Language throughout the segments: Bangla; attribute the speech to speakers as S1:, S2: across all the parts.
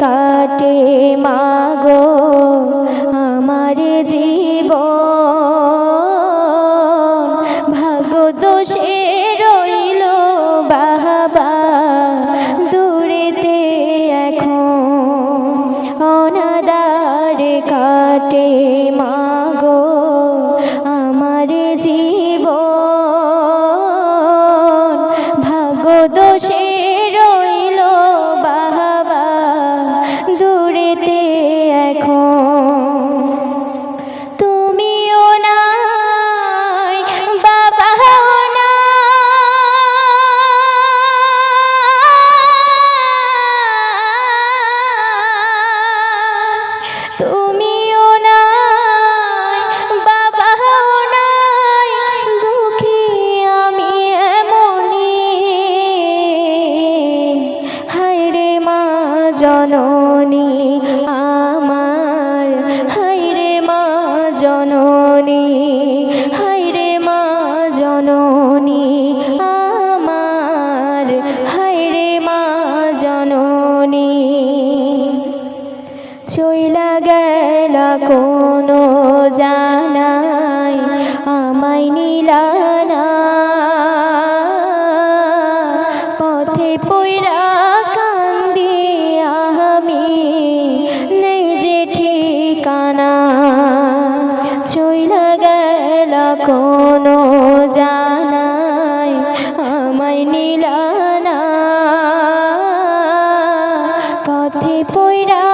S1: কাটে মাগো আমার জীব ভাগ দোষে রইল বাবা দূরেতে এখন। অনাদার কাটে এখন জননী হায়রে মা জননী আমার হায়রে মা জননী। চইলা গেলা কোনো জানাই গেল কোনো জানাই আমায় নীলানা পথে পইরা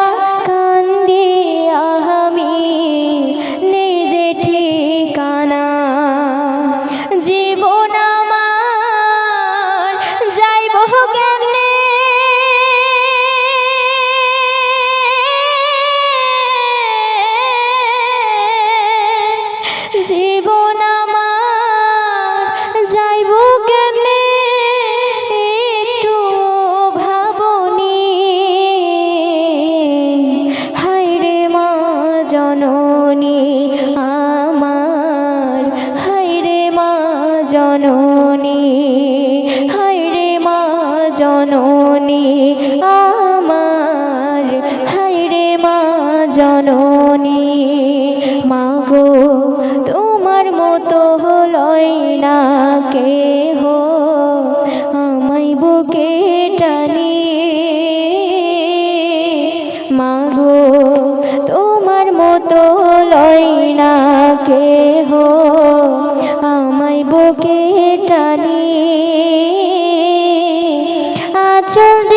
S1: জননী আমার। হায়রে মা জননী, হায়রে মা জননী আমার। হায়রে মা জননী মাগো তোমার মতো হলই না কেহ লয় না কেহ আমায় বুকে টানি। আচল